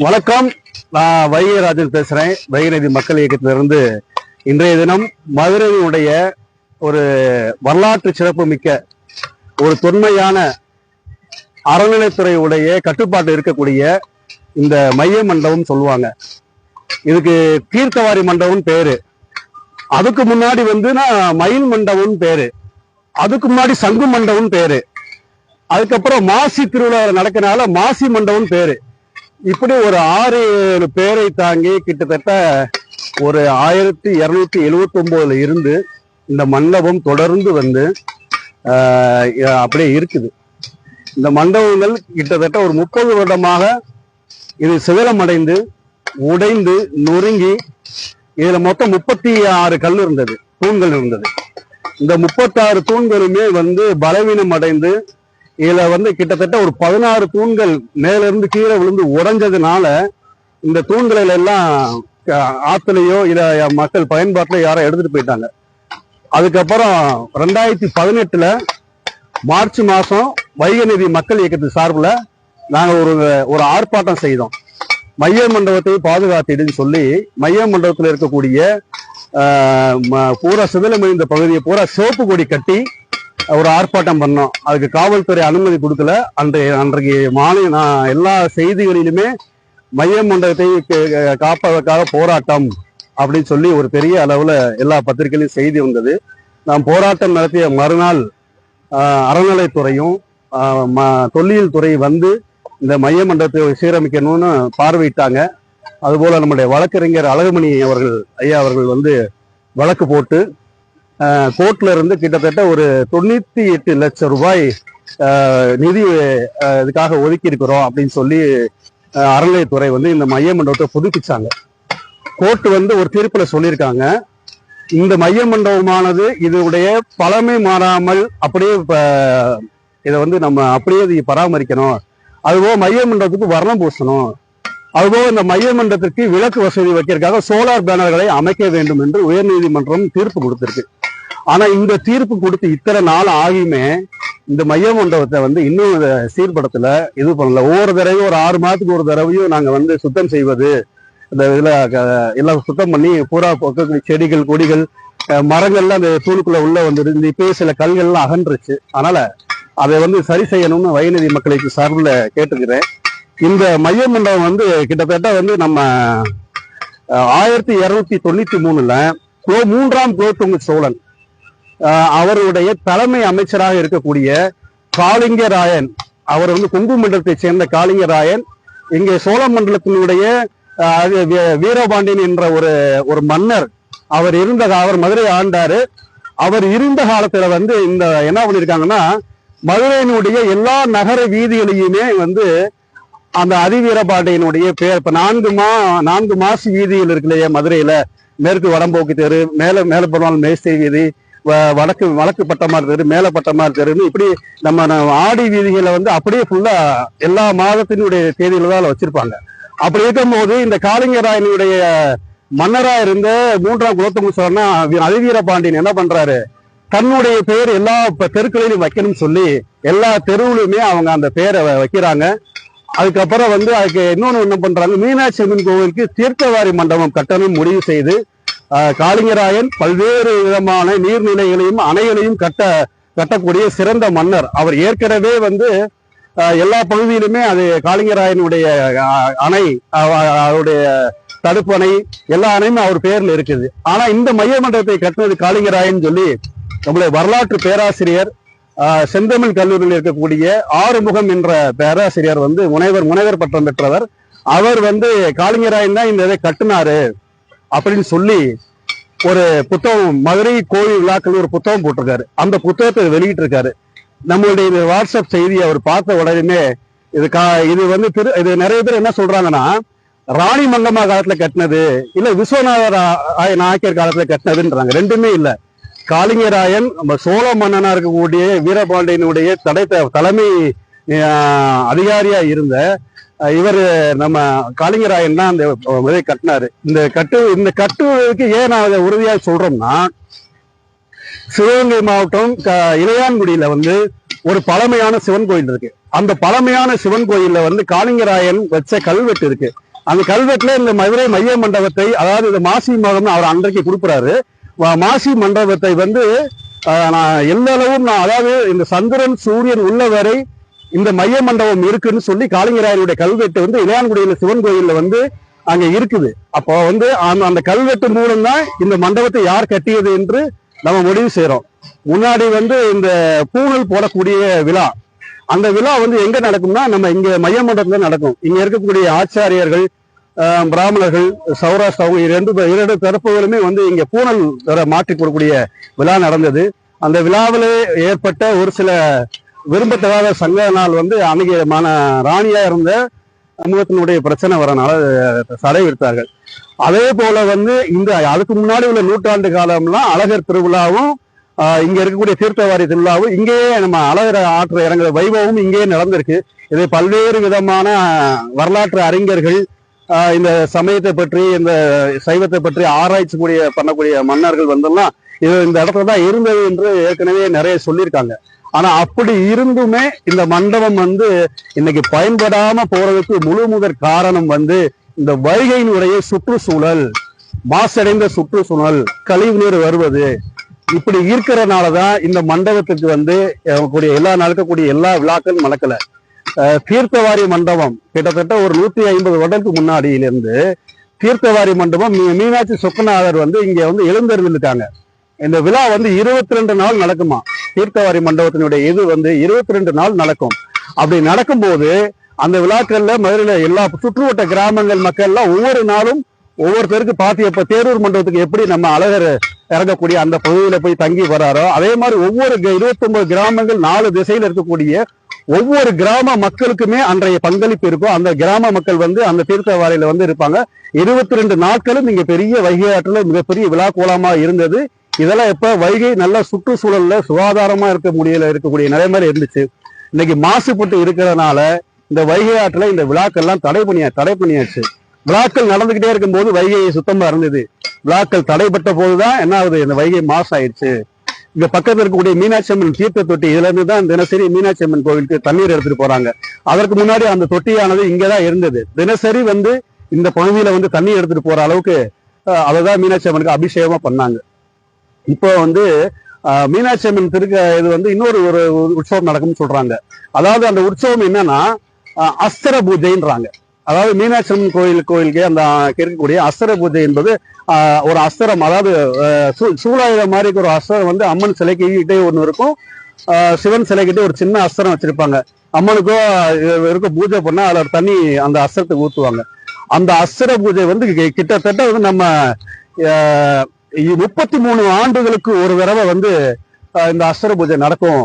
வணக்கம். நான் வைகராஜன் பேசுறேன். வைகநதி மக்கள் இயக்கத்திலிருந்து இன்றைய தினம் மதுரையினுடைய ஒரு வரலாற்று சிறப்பு மிக்க ஒரு தொன்மையான அறநிலைத்துறையுடைய கட்டுப்பாட்டு இருக்கக்கூடிய இந்த மைய மண்டபம் சொல்லுவாங்க. இதுக்கு தீர்த்தவாரி மண்டபம் பேரு. அதுக்கு முன்னாடி வந்து நான் மயில் மண்டபம் பேரு. அதுக்கு முன்னாடி சங்கு மண்டபம் பேரு. அதுக்கப்புறம் மாசி திருவிழா நடக்கனால மாசி மண்டபம் பேரு. இப்படி ஒரு ஆறு ஏழு பேரை தாங்கி கிட்டத்தட்ட ஒரு ஆயிரத்தி இரநூத்தி எழுவத்தி ஒன்பதுல இருந்து இந்த மண்டபம் தொடர்ந்து வந்து அப்படியே இருக்குது. இந்த மண்டபங்கள் கிட்டத்தட்ட ஒரு முப்பது வருடமாக இது சிதலமடைந்து உடைந்து நொறுங்கி இதுல மொத்தம் முப்பத்தி ஆறு கல் இருந்தது தூண்கள் இருந்தது. இந்த முப்பத்தாறு தூண்களுமே வந்து பலவீனம் அடைந்து இதுல வந்து கிட்டத்தட்ட ஒரு பதினாறு தூண்கள் மேல இருந்து கீழே விழுந்து உடைஞ்சதுனால இந்த தூண்களில எல்லாம் ஆத்துலயோ இல்ல மக்கள் பயன்பாட்டுல யாரோ எடுத்துட்டு போயிட்டாங்க. அதுக்கப்புறம் ரெண்டாயிரத்தி பதினெட்டுல மார்ச் மாசம் வைகநிதி மக்கள் இயக்கத்து சார்பில் நாங்க ஒரு ஒரு ஆர்ப்பாட்டம் செய்தோம். மைய மண்டபத்தை பாதுகாத்திடுன்னு சொல்லி மைய மண்டபத்தில் இருக்கக்கூடிய ஆஹ், ம- பூரா சிதிலமைந்த பகுதியை பூரா சிவப்பு கொடி கட்டி ஒரு ஆர்ப்பாட்டம் பண்ணோம். அதுக்கு காவல்துறை அனுமதி கொடுக்கல. அன்றைய அன்றைக்கு மாலை நான் எல்லா செய்திகளிலுமே மைய மண்டலத்தை காப்பதற்காக போராட்டம் அப்படின்னு சொல்லி ஒரு பெரிய அளவில் எல்லா பத்திரிகையிலும் செய்தி வந்தது. நாம் போராட்டம் நடத்திய மறுநாள் அறநிலைத்துறையும் ம- தொல்லியல் துறை வந்து இந்த மைய மண்டபத்தை சீரமைக்கணும்னு பார்வையிட்டாங்க. அதுபோல் நம்முடைய வழக்கறிஞர் அழகுமணி அவர்கள் ஐயா அவர்கள் வந்து வழக்கு போட்டு கோர்ட்ல இருந்து கிட்டத்தட்ட ஒரு தொண்ணூத்தி எட்டு லட்சம் ரூபாய் நிதி இதுக்காக ஒதுக்கி இருக்கிறோம் அப்படின்னு சொல்லி அறநிலையத்துறை வந்து இந்த மைய மண்டபத்தை புதுப்பிச்சாங்க. கோர்ட் வந்து ஒரு தீர்ப்புல சொல்லியிருக்காங்க. இந்த மைய மண்டபமானது இதனுடைய பழமை மாறாமல் அப்படியே இதை வந்து நம்ம அப்படியே பராமரிக்கணும். அதுபோக மைய மண்டபத்துக்கு வர்ணம் பூசணும். அதுபோக இந்த மைய மண்டபத்திற்கு விளக்கு வசதி வைக்கிறதுக்காக சோலார் பேனர்களை அமைக்க வேண்டும் என்று உயர்நீதிமன்றம் தீர்ப்பு கொடுத்திருக்கு. ஆனா இந்த தீர்ப்பு கொடுத்து இத்தனை நாள் ஆகியுமே இந்த மைய மண்டபத்தை வந்து இன்னும் இதை சீர்படுத்தல இது பண்ணல. ஒவ்வொரு தடவையும் ஒரு ஆறு மாதத்துக்கு ஒரு தடவையும் நாங்க வந்து சுத்தம் செய்வது இந்த இதுல க- எல்லாம் சுத்தம் பண்ணி பூரா பக்கத்துல செடிகள் கொடிகள் மரங்கள்லாம் அந்த தூணுக்குள்ள உள்ள வந்துருந்து இப்பயே சில கல்கள்லாம் அகன்றுச்சு. அதனால அதை வந்து சரி செய்யணும்னு வயநிதி மக்களுக்கு சார்பில் கேட்டுக்கிறேன். இந்த மைய மண்டபம் வந்து கிட்டத்தட்ட வந்து நம்ம ஆயிரத்தி இருநூத்தி தொண்ணூத்தி மூணுல குலோ மூன்றாம் குலோத்துங்க சோழன் அவருடைய தலைமை அமைச்சராக இருக்கக்கூடிய காளிங்கராயன் அவர் வந்து கொங்கு மண்டலத்தை சேர்ந்த காளிங்கராயன் இங்கே சோழ மண்டலத்தினுடைய அது வீ- வீரபாண்டியன் என்ற ஒரு ஒரு மன்னர் அவர் இருந்த அவர் மதுரை ஆண்டாரு. அவர் இருந்த காலத்துல வந்து இந்த என்ன பண்ணிருக்காங்கன்னா மதுரையினுடைய எல்லா நகர வீதிகளையுமே வந்து அந்த அதிவீரபாண்டியனுடைய பேர் இப்ப நான்கு மா நான்கு மாசு வீதிகள் இருக்கு மதுரையில மேற்கு வடம்போக்கு தெரு மேல மேல பெருமாள் மேஸ்திரி வீதி வ- வடக்கு வடக்கு பட்டமார் தெரு மேல பட்டமார் தெருன்னு இப்படி நம்ம ஆடி வீதிகளை வந்து அப்படியே ஃபுல்லா எல்லா மாதத்தினுடைய தேதியில தான் வச்சிருப்பாங்க. அப்படி இருக்கும்போது இந்த காளிங்கராயனுடைய மன்னரா இருந்த மூன்றாம் குலத்தமிழ் சோழனா அதிவீர பாண்டியன் என்ன பண்றாரு? தன்னுடைய பெயர் எல்லா தெருக்களையும் தெருக்களிலும் வைக்கணும்னு சொல்லி எல்லா தெருவுலையுமே அவங்க அந்த பெயரை வைக்கிறாங்க. அதுக்கப்புறம் வந்து அதுக்கு இன்னொன்னு என்ன பண்றாங்க. மீனாட்சி அம்மன் கோவிலுக்கு தீர்த்தவாரி மண்டபம் கட்டணம் முடிவு செய்து காளிங்கராயன் பல்வேறு விதமான நீர்நிலைகளையும் அணைகளையும் கட்ட கட்டக்கூடிய சிறந்த மன்னர். அவர் ஏற்கனவே வந்து எல்லா பகுதியிலுமே அது காளிங்கராயனுடைய அணை அவருடைய தடுப்பு அணை எல்லா அணையுமே அவர் பேர்ல இருக்குது. ஆனா இந்த மைய மண்டபத்தை கட்டினது காளிங்கராயன் சொல்லி நம்முடைய வரலாற்று பேராசிரியர் செந்தமிழ் கல்லூரியில் இருக்கக்கூடிய ஆறுமுகம் என்ற பேராசிரியர் வந்து முனைவர் முனைவர் பட்டம் பெற்றவர். அவர் வந்து காளிங்கராயன் தான் இந்த இதை கட்டினாரு அப்படின்னு சொல்லி ஒரு புத்தகம் மதுரை கோவில் விழாக்கள் ஒரு புத்தகம் போட்டிருக்காரு. அந்த புத்தகத்தை வெளியிட்டு இருக்காரு நம்மளுடைய வாட்ஸ்அப் செய்தியை அவர் பார்த்த உடனே இது கா இது வந்து திரு இது நிறைய பேர் என்ன சொல்றாங்கன்னா ராணி மங்கம்மா காலத்துல கட்டினது இல்ல விஸ்வநாதர் ஆய- நாயக்கர் காலத்துல கட்டினதுன்றாங்க. ரெண்டுமே இல்லை. காளிங்கராயன் நம்ம சோழ மன்னனா இருக்கக்கூடிய வீரபாண்டியனுடைய தடை தலைமை அதிகாரியா இருந்த இவர் நம்ம காளிங்கராயன் தான் அந்த இதை கட்டினாரு. இந்த கட்டு இந்த கட்டுவதற்கு ஏன் நான் அதை உறுதியா சொல்றோம்னா சிவகங்கை மாவட்டம் இளையான்குடியில வந்து ஒரு பழமையான சிவன் கோயில் இருக்கு. அந்த பழமையான சிவன் கோயில்ல வந்து காளிங்கராயன் வச்ச கல்வெட்டு இருக்கு. அந்த கல்வெட்டுல இந்த மதுரை மைய மண்டபத்தை அதாவது இந்த மாசி மகம் அவர் அன்றைக்கு கொடுக்குறாரு. மாசி மண்டபத்தை வந்து நான் எந்த அளவும் நான் அதாவது இந்த சந்திரன் சூரியன் உள்ள வரை இந்த மைய மண்டபம் இருக்குன்னு சொல்லி காலிங்கராயனுடைய கல்வெட்டு வந்து இளையான்குடியில் சிவன் கோயில்ல வந்து அங்க இருக்குது. அப்போ வந்து அந்த அந்த கல்வெட்டு மூலம் தான் இந்த மண்டபத்தை யார் கட்டியது என்று நம்ம முடிவு செய்கிறோம் முன்னாடி வந்து இந்த பூணல் போடக்கூடிய விழா. அந்த விழா வந்து எங்க நடக்கும்னா நம்ம இங்க மைய மண்டபத்துல நடக்கும். இங்க இருக்கக்கூடிய ஆச்சாரியர்கள் பிராமணர்கள் சௌராஷ்டிரா அவங்க இரண்டு இரண்டு தரப்புகளுமே வந்து இங்கே பூனல் வர மாற்றி கொடுக்கக்கூடிய விழா நடந்தது. அந்த விழாவிலே ஏற்பட்ட ஒரு சில விரும்பத்தகாத சங்க நாள் வந்து அன்னைக்கு ராணியாக ராணியா இருந்த சமூகத்தினுடைய பிரச்சனை வரனால தடை விடுத்தார்கள் அதே போல வந்து இந்த அதுக்கு முன்னாடி உள்ள நூற்றாண்டு காலம்லாம் அழகர் திருவிழாவும் இங்கே இங்க இருக்கக்கூடிய தீர்த்தவாரி திருவிழாவும் இங்கேயே நம்ம அழகர் ஆற்று இறங்குற வைபவமும் இங்கேயே நடந்திருக்கு. இதை பல்வேறு விதமான வரலாற்று அறிஞர்கள் இந்த சமயத்தை பற்றி இந்த சைவத்தை பற்றி ஆராய்ச்சி கூடிய பண்ணக்கூடிய மன்னர்கள் வந்தெல்லாம் இது இந்த இடத்துல தான் இருந்தது என்று ஏற்கனவே நிறைய சொல்லியிருக்காங்க. ஆனா அப்படி இருந்துமே இந்த மண்டபம் வந்து இன்னைக்கு பயன்படாம போறதுக்கு முழு முதற் காரணம் வந்து இந்த வைகையினுடைய சுற்றுச்சூழல் மாசடைந்த சுற்றுச்சூழல் கழிவுநீர் வருவது. இப்படி இருக்கிறனாலதான் இந்த மண்டபத்துக்கு வந்து கூடிய எல்லா நடக்கக்கூடிய எல்லா விழாக்களும் நடக்கலை. தீர்த்தவாரி மண்டபம் கிட்டத்தட்ட ஒரு நூத்தி ஐம்பது வருடத்துக்கு முன்னாடியிலிருந்து தீர்த்தவாரி மண்டபம் மீ- மீனாட்சி சொக்கநாதர் வந்து இங்க வந்து எழுந்தறிந்துட்டாங்க இந்த விழா வந்து இருபத்தி ரெண்டு நாள் நடக்குமா? தீர்த்தவாரி மண்டபத்தினுடைய இது வந்து இருபத்தி ரெண்டு நாள் நடக்கும். அப்படி நடக்கும்போது அந்த விழாக்கள்ல மதுரையில எல்லா சுற்றுவட்ட கிராமங்கள் மக்கள் எல்லாம் ஒவ்வொரு நாளும் ஒவ்வொருத்தருக்கு பாத்தி இப்ப தேரூர் மண்டபத்துக்கு எப்படி நம்ம அழகர் இறங்கக்கூடிய அந்த பகுதியில போய் தங்கி வராரோ அதே மாதிரி ஒவ்வொரு இருபத்தி ஒன்பது கிராமங்கள் நாலு திசையில இருக்கக்கூடிய ஒவ்வொரு கிராம மக்களுக்குமே அன்றைய பங்களிப்பு இருக்கும். அந்த கிராம மக்கள் வந்து அந்த தீர்த்தவாரியில வந்து இருப்பாங்க. இருபத்தி ரெண்டு நாட்களும் இங்க பெரிய வைகை ஆற்றுல மிகப்பெரிய விழா கோலமா இருந்தது. இதெல்லாம் இப்ப வைகை நல்ல சுற்றுச்சூழல்ல சுகாதாரமா இருக்க முடியல இருக்கக்கூடிய நிலைமையில இருந்துச்சு. இன்னைக்கு மாசுபட்டு இருக்கிறதுனால இந்த வைகை ஆற்றுல இந்த விழாக்கள்லாம் தடை பண்ணியா தடை பண்ணியாச்சு. விழாக்கள் நடந்துகிட்டே இருக்கும்போது வைகை சுத்தமா இருந்தது. விழாக்கள் தடைப்பட்ட போதுதான் என்ன ஆகுது? இந்த வைகை மாசு ஆயிடுச்சு இங்க பக்கத்துல இருக்கக்கூடிய மீனாட்சி அம்மன் தீர்த்த தொட்டி இதுல இருந்து தான் தினசரி மீனாட்சி அம்மன் கோவிலுக்கு தண்ணீர் எடுத்துட்டு போறாங்க. அதற்கு முன்னாடி அந்த தொட்டியானது இங்கதான் இருந்தது. தினசரி வந்து இந்த பகுதியில வந்து தண்ணி எடுத்துட்டு போற அளவுக்கு அததான் மீனாட்சி அம்மனுக்கு அபிஷேகமா பண்ணாங்க. இப்போ வந்து மீனாட்சி அம்மன் திருக்க இது வந்து இன்னொரு ஒரு உற்சவம் நடக்கும்னு சொல்றாங்க. அதாவது அந்த உற்சவம் என்னன்னா அஸ்திர பூஜைன்றாங்க. அதாவது மீனாட்சி அம்மன் கோயில் கோயிலுக்கு அந்த இருக்கக்கூடிய அஸ்தர பூஜை என்பது ஒரு அஸ்தரம். அதாவது சூழாயுத சூ- மாதிரி ஒரு அஸ்தரம் வந்து அம்மன் சிலைக்கு கிட்டே ஒன்று இருக்கும். சிவன் சிலைக்கிட்டே ஒரு சின்ன அஸ்தரம் வச்சிருப்பாங்க. அம்மனுக்கோ இது இருக்க பூஜை பண்ணா அதில் தண்ணி அந்த அஸ்தரத்துக்கு ஊற்றுவாங்க அந்த அஸ்தர பூஜை வந்து கிட்டத்தட்ட வந்து நம்ம முப்பத்தி மூணு ஆண்டுகளுக்கு ஒரு தடவை வந்து இந்த அஸ்தர பூஜை நடக்கும்.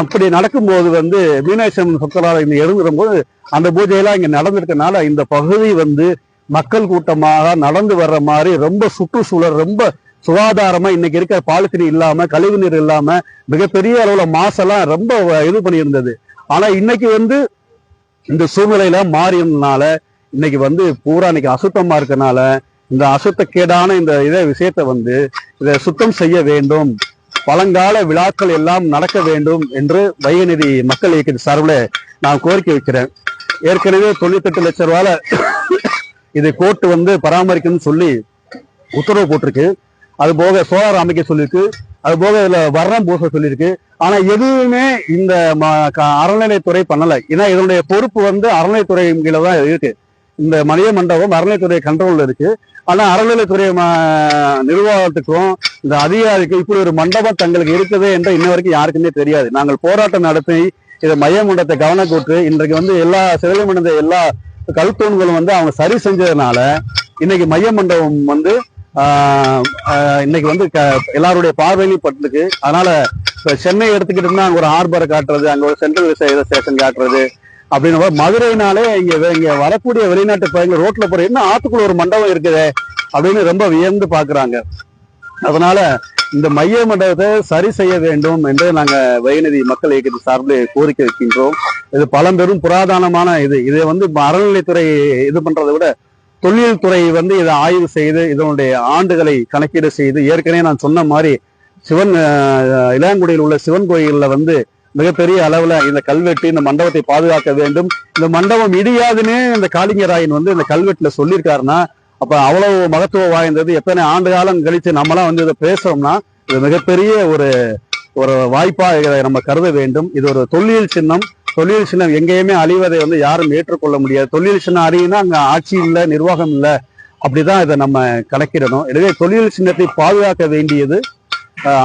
அப்படி நடக்கும்போது வந்து மீனாட்சியம்மன் அம்மன் இங்கே எழுந்துடும் போது அந்த பூஜையெல்லாம் இங்கே நடந்திருக்கனால இந்த பகுதி வந்து மக்கள் கூட்டமாக நடந்து வர்ற மாதிரி ரொம்ப சுற்றுச்சூழல் ரொம்ப சுகாதாரமா இன்னைக்கு இருக்கிற பாலித்தீன் இல்லாம கழிவுநீர் இல்லாம மிகப்பெரிய அளவுல மாசெல்லாம் ரொம்ப இது பண்ணியிருந்தது. ஆனா இன்னைக்கு வந்து இந்த சூழ்நிலையில மாறினால இன்னைக்கு வந்து பூரா இன்னைக்கு அசுத்தமா இருக்கனால இந்த அசுத்தக்கேடான இந்த இதை விஷயத்த வந்து இதை சுத்தம் செய்ய வேண்டும். பழங்கால விழாக்கள் எல்லாம் நடக்க வேண்டும் என்று வைகநிதி மக்கள் இயக்கத்தின் சார்பில் நான் கோரிக்கை வைக்கிறேன். ஏற்கனவே தொண்ணூத்தெட்டு லட்சம் ரூபாயில இது கோர்ட்டு வந்து பராமரிக்கணும்னு சொல்லி உத்தரவு போட்டிருக்கு. அது போக சோலார் அமைக்க சொல்லியிருக்கு. அது போக இதுல வர்ணம் பூச சொல்லியிருக்கு. ஆனா எதுவுமே இந்த அறநிலையத்துறை க- அறநிலைத்துறை பண்ணல. ஏன்னா இதனுடைய பொறுப்பு வந்து அறநிலைத்துறை கீழே தான் இருக்கு. இந்த மணிய மண்டபம் அறநிலைத்துறை கண்ட்ரோல்ல இருக்கு. ஆனா அறநிலைத்துறை நிர்வாகத்துக்கும் இந்த அதிகாரிக்கும் இப்படி ஒரு மண்டபம் தங்களுக்கு இருக்குது என்று இன்ன வரைக்கும் யாருக்குமே தெரியாது. நாங்கள் போராட்டம் நடத்தி இதை மைய கவனம் கூட்டு இன்றைக்கு வந்து எல்லா சிவலிங்க மண்டப எல்லா கல்தூண்களும் வந்து அவங்க சரி செஞ்சதுனால இன்னைக்கு மைய மண்டபம் வந்து இன்னைக்கு வந்து க- எல்லாருடைய பார்வையிலையும் பட்டிருக்கு. அதனால இப்ப சென்னை எடுத்துக்கிட்டோம்னா அங்க ஒரு ஹார்பரை காட்டுறது அங்க ஒரு சென்ட்ரல் ஸ்டேஷன் காட்டுறது அப்படின்னு மதுரைனாலே இங்க இங்க வரக்கூடிய வெளிநாட்டு பயணிகள் ரோட்ல போற என்ன ஆத்துக்குள்ள ஒரு மண்டபம் இருக்குதே அப்படின்னு ரொம்ப வியந்து பாக்குறாங்க. அதனால இந்த மைய மண்டபத்தை சரி செய்ய வேண்டும் என்று நாங்க வைநதி மக்கள் இயக்கத்தின் சார்பில் கோரிக்கை வைக்கின்றோம். இது பழம்பெரும் புராதனமான இது. இதை வந்து அறநிலைத்துறை இது பண்றதை விட தொழில் துறை வந்து இதை ஆய்வு செய்து இதனுடைய ஆண்டுகளை கணக்கீடு செய்து ஏற்கனவே நான் சொன்ன மாதிரி சிவன் அஹ், உள்ள சிவன் கோயிலில் வந்து மிகப்பெரிய அளவுல இந்த கல்வெட்டு இந்த மண்டபத்தை பாதுகாக்க வேண்டும். இந்த மண்டபம் இடியாதுன்னு இந்த காளிங்கராயன் வந்து இந்த கல்வெட்டுல சொல்லியிருக்காருன்னா அப்ப அவ்வளவு மகத்துவம் வாய்ந்தது. எத்தனை ஆண்டு காலம் கழிச்சு நம்மளாம் வந்து இதை பேசுறோம்னா இது மிகப்பெரிய ஒரு ஒரு வாய்ப்பா இதை நம்ம கருத வேண்டும். இது ஒரு தொல்லியல் சின்னம். தொழில் சின்னம் எங்கேயுமே அழிவதை வந்து யாரும் ஏற்றுக்கொள்ள முடியாது. தொழில் சின்னம் அழியுனா அங்க ஆட்சி இல்லை நிர்வாகம் இல்லை. அப்படிதான் இதை நம்ம கணக்கிடணும். எனவே தொழில் சின்னத்தை பாதுகாக்க வேண்டியது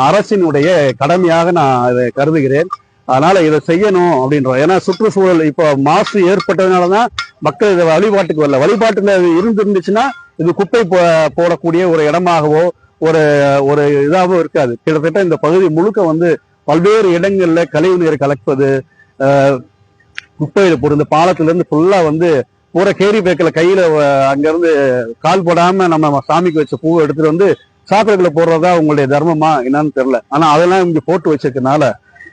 அரசினுடைய கடமையாக நான் இதை கருதுகிறேன். அதனால இதை செய்யணும் அப்படின்றோம். ஏன்னா சுற்றுச்சூழல் இப்போ மாசு ஏற்பட்டதுனாலதான் மக்கள் இதை வழிபாட்டுக்கு வரல. வழிபாட்டுல இருந்துருந்துச்சுன்னா இது குப்பை போ- போடக்கூடிய ஒரு இடமாகவோ ஒரு ஒரு இதாகவோ இருக்காது. கிட்டத்தட்ட இந்த பகுதி முழுக்க வந்து பல்வேறு இடங்கள்ல கழிவு நீர் கலப்பது குப்பையில் குப்பையில போடுற இந்த பாலத்துல இருந்து ஃபுல்லா வந்து பூரா கேரி பேக்கில் கையில அங்கேருந்து கால் போடாம நம்ம சாமிக்கு வச்ச பூவை எடுத்துட்டு வந்து சாக்கடைக்குள்ள போடுறதா உங்களுடைய தர்மமா என்னன்னு தெரியல. ஆனா அதெல்லாம் இங்க போட்டு வச்சிருக்கனால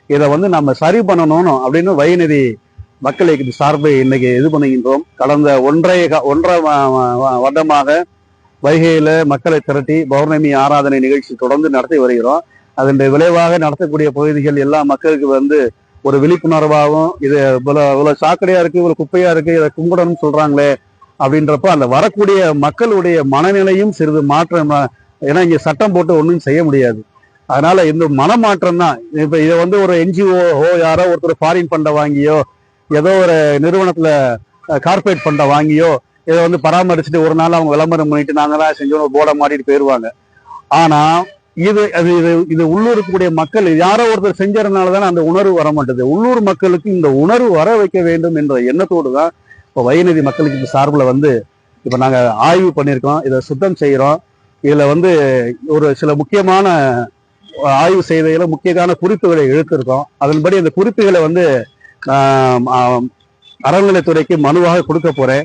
இதை வந்து நம்ம சரி பண்ணணும் அப்படின்னு வைநதி மக்கள் இயக்கத்து சார்பை இன்னைக்கு இது பண்ணுகின்றோம். கடந்த ஒன்றை ஒன்றரை வ- வருடமாக வைகையில மக்களை திரட்டி பௌர்ணமி ஆராதனை நிகழ்ச்சி தொடர்ந்து நடத்தி வருகிறோம். அதனுடைய விளைவாக நடத்தக்கூடிய பகுதிகள் எல்லா மக்களுக்கு வந்து ஒரு விழிப்புணர்வாகவும் இது இவ்வளோ இவ்வளோ சாக்கடையா இருக்கு இவ்வளவு குப்பையா இருக்கு இதை கும்பிடணும்னு சொல்றாங்களே அப்படின்றப்ப அந்த வரக்கூடிய மக்களுடைய மனநிலையும் சிறிது மாற்றம் ஏன்னா இங்க சட்டம் போட்டு ஒன்றும் செய்ய முடியாது. அதனால இந்த மனமாற்றம் தான் இப்ப இதை வந்து ஒரு என்ஜிஓ யாரோ ஒருத்தர் ஃபாரின் ஃபண்டை வாங்கியோ ஏதோ ஒரு நிறுவனத்துல கார்பரேட் ஃபண்டை வாங்கியோ இதை வந்து பராமரிச்சுட்டு ஒரு நாள் அவங்க விளம்பரம் பண்ணிட்டு நாங்க தான் செஞ்சோம் போர்டை மாட்டிட்டு போயிருவாங்க. ஆனா இது அது இது இது உள்ளூர் இருக்கக்கூடிய மக்கள் யாரோ ஒருத்தர் செஞ்சதுனால தானே அந்த உணர்வு வர மாட்டேது. உள்ளூர் மக்களுக்கு இந்த உணர்வு வர வைக்க வேண்டும் என்ற எண்ணத்தோடு தான் இப்போ வயநிதி மக்களுக்கு இந்த சார்பில் வந்து இப்போ நாங்கள் ஆய்வு பண்ணியிருக்கோம். இதை சுத்தம் செய்கிறோம் இதில் வந்து ஒரு சில முக்கியமான ஆய்வு செய்தையில முக்கியமான குறிப்புகளை எழுத்திருக்கோம் அதன்படி அந்த குறிப்புகளை வந்து அறநிலைத்துறைக்கு மனுவாக கொடுக்க போறேன்.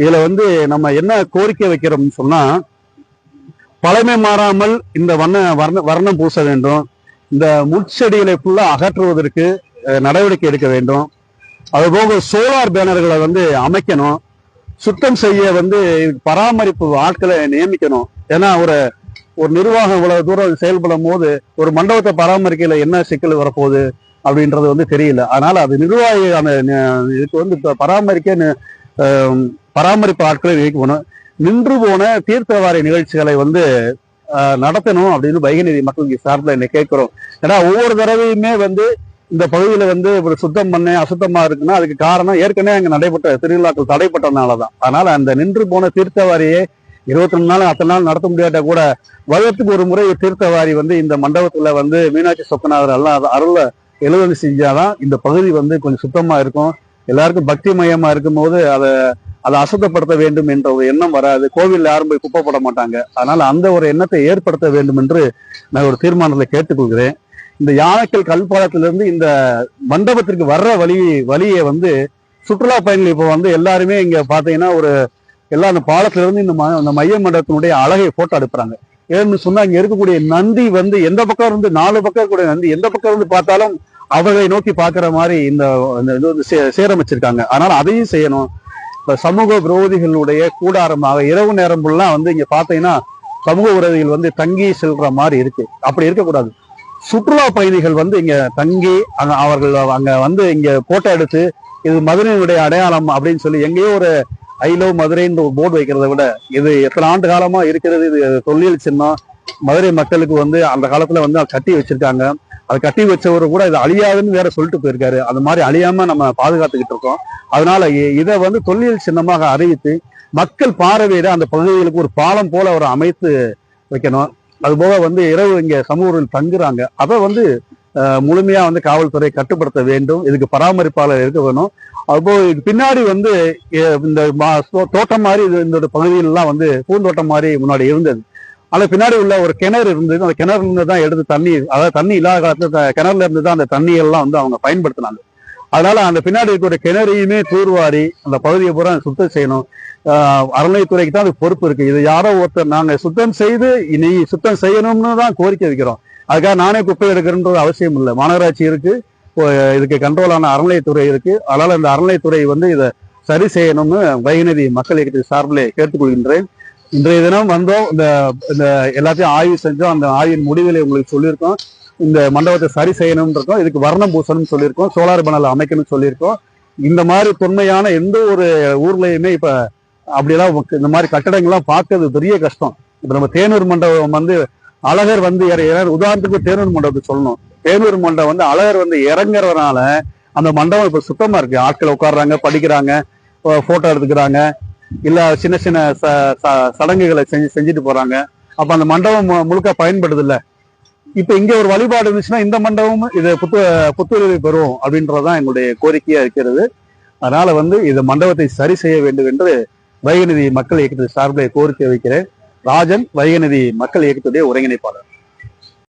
இதுல வந்து நம்ம என்ன கோரிக்கை வைக்கிறோம்னு சொன்னா பழமை மாறாமல் இந்த வண்ண வர்ண வர்ணம் பூச வேண்டும். இந்த முட்செடிகளை ஃபுல்லா அகற்றுவதற்கு நடவடிக்கை எடுக்க வேண்டும். அதுபோக சோலார் பேனர்களை வந்து அமைக்கணும். சுத்தம் செய்ய வந்து பராமரிப்பு ஆட்களை நியமிக்கணும். ஏன்னா ஒரு ஒரு நிர்வாகம் இவ்வளவு தூரம் செயல்படும் போது ஒரு மண்டபத்தை பராமரிக்கல என்ன சிக்கல் வரப்போகுது அப்படின்றது வந்து தெரியல. அதனால அது நிர்வாகி அந்த இதுக்கு வந்து பராமரிக்க பராமரிப்பு ஆட்களை நியமிக்கணும். நின்று போன தீர்த்தவாரி நிகழ்ச்சிகளை வந்து நடத்தணும் அப்படின்னு வைகநிதி மக்களுக்கு சார்பில் என்ன கேட்கிறோம். ஏன்னா ஒவ்வொரு தடவையுமே வந்து இந்த பகுதியில வந்து ஒரு சுத்தம் பண்ண அசுத்தமா இருக்குன்னா அதுக்கு காரணம் ஏற்கனவே அங்க நடைபெற்ற திருவிழாக்கள் தடைப்பட்டதுனாலதான். அதனால அந்த நின்று போன தீர்த்தவாரியை இருபத்தி ரெண்டு நாள் அத்தனை நாள் நடத்த முடியாட்டா கூட வருடத்துக்கு ஒரு முறை தீர்த்தவாரி வந்து இந்த மண்டபத்துல வந்து மீனாட்சி சொக்கநாதர் எல்லாம் அருள எழுதல் செஞ்சாதான் இந்த பகுதி வந்து கொஞ்சம் சுத்தமா இருக்கும். எல்லாருக்கும் பக்தி மயமா இருக்கும் போது அதை அதை அசுத்தப்படுத்த வேண்டும் என்ற ஒரு எண்ணம் வராது. கோவில் யாரும் போய் குப்பை போட மாட்டாங்க. அதனால அந்த ஒரு எண்ணத்தை ஏற்படுத்த வேண்டும் என்று நான் ஒரு தீர்மானத்தை கேட்டுக்கொள்கிறேன். இந்த யானைக்கல் கல்பாலத்திலிருந்து இந்த மண்டபத்திற்கு வர்ற வழி வழியை வந்து சுற்றுலா பயணிகள் இப்போ வந்து எல்லாருமே இங்க பாத்தீங்கன்னா ஒரு எல்லாம் அந்த பாலத்துல இருந்து இந்த ம- மைய மண்டபத்தினுடைய அழகை போட்டோ எடுப்புறாங்க ஏன்னு சொன்னா இங்க இருக்கக்கூடிய நந்தி வந்து எந்த பக்கம் இருந்து நாலு பக்கம் இருக்கக்கூடிய நந்தி எந்த பக்கம் இருந்து பார்த்தாலும் அவர்களை நோக்கி பாக்குற மாதிரி இந்த இது வந்து சீ- சீரமைச்சிருக்காங்க. அதனால அதையும் செய்யணும். இப்ப சமூக விரோதிகளுடைய கூடாரமாக இரவு நேரம் ஃபுல்லா வந்து இங்க பாத்தீங்கன்னா சமூக விரோதிகள் வந்து தங்கி செல்ற மாதிரி இருக்கு. அப்படி இருக்கக்கூடாது. சுற்றுலா பயணிகள் வந்து இங்க தங்கி அவர்கள் அங்க வந்து இங்க போட்டோ எடுத்து இது மதுரையினுடைய அடையாளம் அப்படின்னு சொல்லி எங்கேயோ ஒரு ஐ லவ் மதுரைன்னு ஒரு போர்டு வைக்கிறத விட இது எத்தனை ஆண்டு காலமா இருக்கிறது இது தொல்லியல் சின்னம். மதுரை மக்களுக்கு வந்து அந்த காலத்துல வந்து அதை கட்டி வச்சிருக்காங்க. அதை கட்டி வச்சவர் கூட இது அழியாதுன்னு வேற சொல்லிட்டு போயிருக்காரு. அந்த மாதிரி அழியாம நம்ம பாதுகாத்துக்கிட்டு இருக்கோம். அதனால இதை வந்து தொல்லியல் சின்னமாக அறிவித்து மக்கள் பார்வையிட அந்த பகுதிகளுக்கு ஒரு பாலம் போல ஒரு அமைத்து வைக்கணும். அதுபோக வந்து இரவு இங்க சமூகங்கள் தங்குறாங்க. அதை வந்து முழுமையா வந்து காவல்துறை கட்டுப்படுத்த வேண்டும். இதுக்கு பராமரிப்பாளர் இருக்க வேணும். அப்போ பின்னாடி வந்து இந்த மா- தோட்டம் மாதிரி இந்த பகுதியிலலாம் வந்து பூந்தோட்டம் மாதிரி முன்னாடி இருந்தது. ஆனா பின்னாடி உள்ள ஒரு கிணறு இருந்தது. அந்த கிணறுல இருந்து தான் எடுத்து தண்ணி அதாவது தண்ணி இல்லாத காலத்துல கிணறுல இருந்து தான் அந்த தண்ணி எல்லாம் வந்து அவங்க பயன்படுத்தினாங்க. அதனால அந்த பின்னாடி இருக்கிற கிணறையுமே தூர்வாரி அந்த பகுதியை பூரா சுத்தம் செய்யணும். அறநிலையத்துறைக்கு தான் அது பொறுப்பு இருக்கு. இது யாரோ ஒருத்தர் நாங்க சுத்தம் செய்து இனி சுத்தம் செய்யணும்னு தான் கோரிக்கை வைக்கிறோம். அதுக்காக நானே குப்பை எடுக்கிறன்றது அவசியம் இல்லை. மாநகராட்சி இருக்கு. இப்போ இதுக்கு கண்ட்ரோலான அறநிலையத்துறை இருக்கு. அதனால இந்த அறநிலையத்துறை வந்து இதை சரி செய்யணும்னு வைகநதி மக்கள் இயக்கத்தின் சார்பில் கேட்டுக்கொள்கின்றேன். இன்றைய தினம் வந்தோம். இந்த இந்த எல்லாத்தையும் ஆய்வு செஞ்சோம். அந்த ஆய்வின் முடிவுகளை உங்களுக்கு சொல்லியிருக்கோம். இந்த மண்டபத்தை சரி செய்யணும்னு இருக்கோம். இதுக்கு வர்ணம் பூசணும்னு சொல்லியிருக்கோம். சோலார் பேனல் அமைக்கணும்னு சொல்லியிருக்கோம். இந்த மாதிரி தொன்மையான எந்த ஒரு ஊர்லயுமே இப்ப அப்படியெல்லாம் இந்த மாதிரி கட்டடங்கள்லாம் பார்க்கறது பெரிய கஷ்டம். இப்ப நம்ம தேனூர் மண்டபம் வந்து அழகர் வந்து இற- உதாரணத்துக்கு தேனூர் மண்டபத்தை சொல்லணும். தேனூர் மண்டபம் வந்து அழகர் வந்து இறங்குறதுனால அந்த மண்டபம் இப்ப சுத்தமா இருக்கு. ஆட்கள் உட்கார்றாங்க படிக்கிறாங்க போட்டோ எடுத்துக்கிறாங்க. இல்ல சின்ன சின்ன ச- ச- சடங்குகளை செஞ்சு செஞ்சுட்டு போறாங்க. அப்ப அந்த மண்டபம் மு- முழுக்க பயன்படுது இல்ல. இப்ப இங்க ஒரு வழிபாடு இருந்துச்சுன்னா இந்த மண்டபமும் இது புத்து புத்துணர்வு பெறும் அப்படின்றதுதான் எங்களுடைய கோரிக்கையா இருக்கிறது. அதனால வந்து இந்த மண்டபத்தை சரி செய்ய வேண்டும் என்று வைகநிதி மக்கள் இயக்கத்தின் சார்பில் கோரிக்கை வைக்கிறேன். ராஜன் வைகநதி மக்கள் இயக்கத்துடைய ஒருங்கிணைப்பாளர்.